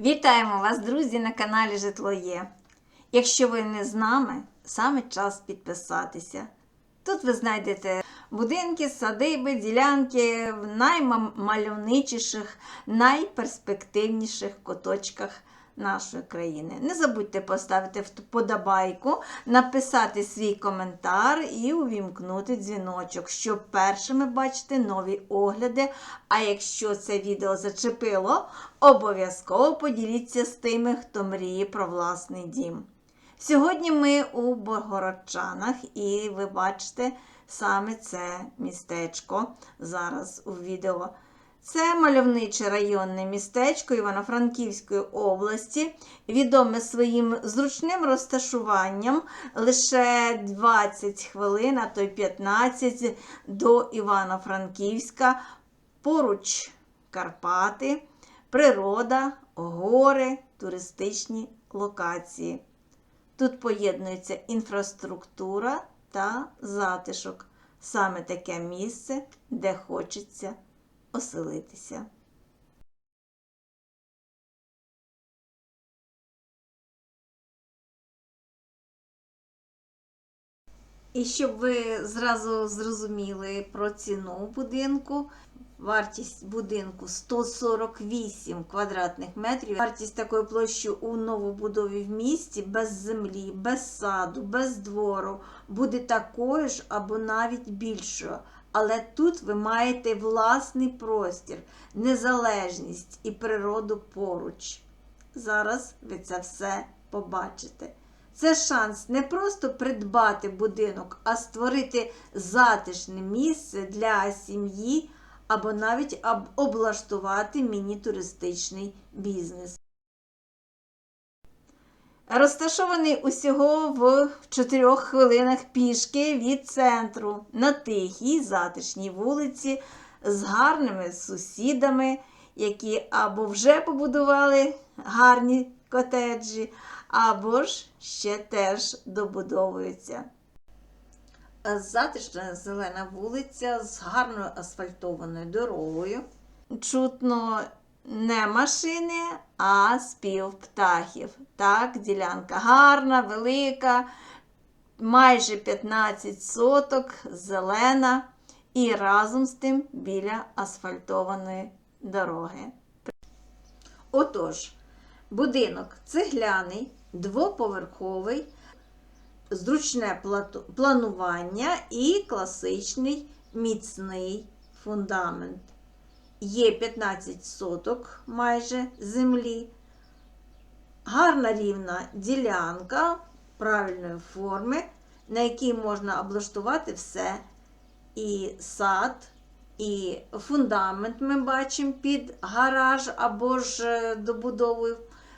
Вітаємо вас, друзі, на каналі Житло Є. Якщо ви не з нами, саме час підписатися. Тут ви знайдете будинки, садиби, ділянки в наймальовничіших, найперспективніших куточках нашої країни. Не забудьте поставити вподобайку, написати свій коментар і увімкнути дзвіночок, щоб першими бачити нові огляди. А якщо це відео зачепило, обов'язково поділіться з тими, хто мріє про власний дім. Сьогодні ми у Богородчанах, і ви бачите саме це містечко зараз у відео. Це мальовниче районне містечко Івано-Франківської області, відоме своїм зручним розташуванням лише 20 хвилин, а то й 15 до Івано-Франківська, поруч Карпати, природа, гори, туристичні локації. Тут поєднується інфраструктура та затишок. Саме таке місце, де хочеться оселитися. І щоб ви зразу зрозуміли про ціну будинку, вартість будинку 148 квадратних метрів. Вартість такої площі у новобудові в місті без землі, без саду, без двору буде такою ж або навіть більшою. Але тут ви маєте власний простір, незалежність і природу поруч. Зараз ви це все побачите. Це шанс не просто придбати будинок, а створити затишне місце для сім'ї або навіть облаштувати міні-туристичний бізнес. Розташований усього в 4 хвилинах пішки від центру на тихій затишній вулиці з гарними сусідами, які або вже побудували гарні котеджі, або ж ще теж добудовуються. Затишна зелена вулиця з гарною асфальтованою дорогою. Чутно не машини, а спів птахів. Так, ділянка гарна, велика, майже 15 соток, зелена і разом з тим біля асфальтованої дороги. Отож, будинок цегляний, двоповерховий, зручне планування і класичний міцний фундамент. Є 15 соток майже землі, гарна рівна ділянка правильної форми, на якій можна облаштувати все. І сад, і фундамент ми бачимо під гараж або ж е, добудовою.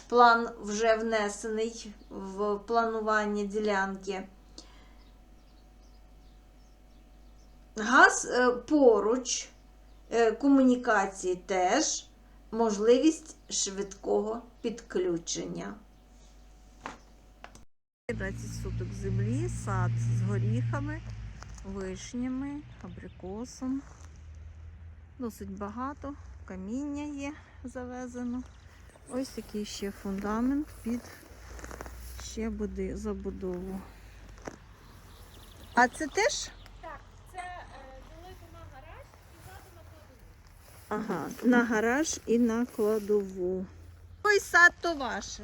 План вже внесений в планування ділянки. Газ е, поруч, комунікації теж, можливість швидкого підключення. 20 суток землі, сад з горіхами, вишнями, абрикосом. Досить багато, каміння є завезено. Ось такий ще фундамент під ще буде забудову. А це теж? Так, це е, велика на гараж і ззаду на кладову. Ага, на гараж і на кладову. Ой, сад то ваше.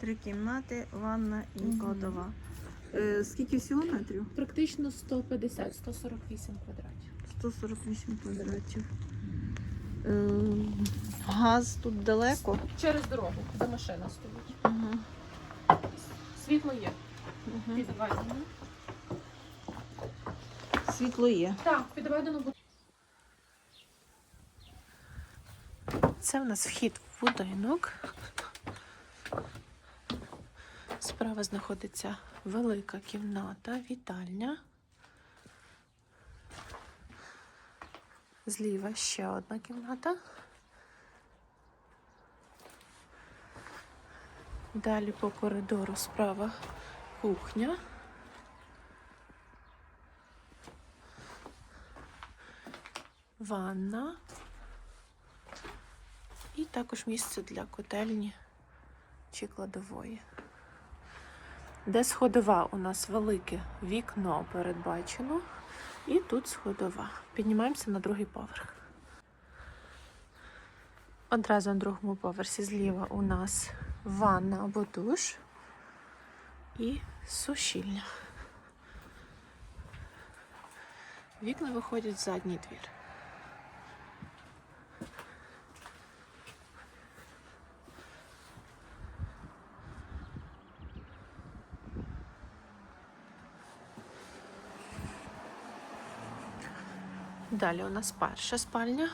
Три кімнати, ванна і кладова. Е, скільки всього метрів? Практично 150-148 квадратів. 148 квадратів. Е, газ тут далеко. Через дорогу, де машина стоїть. Ага. Світло є. ага. Підведено. Світло є. Так, підведено буде. Це в нас вхід в будинок. Справа знаходиться велика кімната, вітальня. Зліва ще одна кімната. Далі по коридору справа кухня. Ванна. І також місце для котельні чи кладової. Де сходова у нас велике вікно передбачено. І тут сходова. Піднімаємося на другий поверх. Одразу на другому поверсі зліва у нас ванна або душ і сушільня. Вікна виходять в задній двір. Далі у нас перша спальня.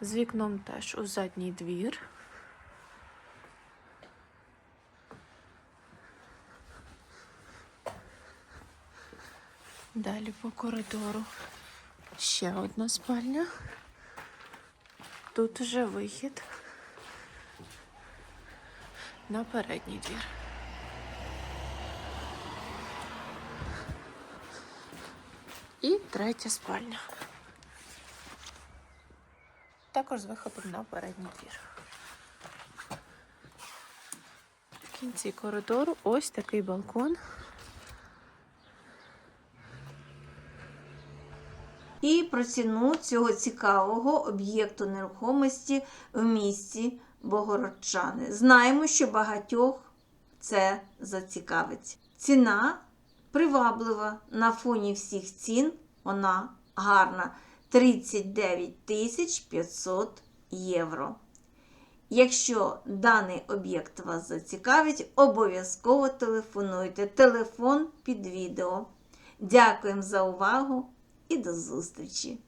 З вікном теж у задній двір. Далі по коридору ще одна спальня. Тут уже вихід на передній двір. І третя спальня. Також з виходом на передній двір. В кінці коридору ось такий балкон. І про ціну цього цікавого об'єкту нерухомості в місті Богородчани. Знаємо, що багатьох це зацікавить. Ціна приваблива на фоні всіх цін. Вона гарна 39 тисяч 500 євро. Якщо даний об'єкт вас зацікавить, обов'язково телефонуйте. Телефон під відео. Дякуємо за увагу і до зустрічі!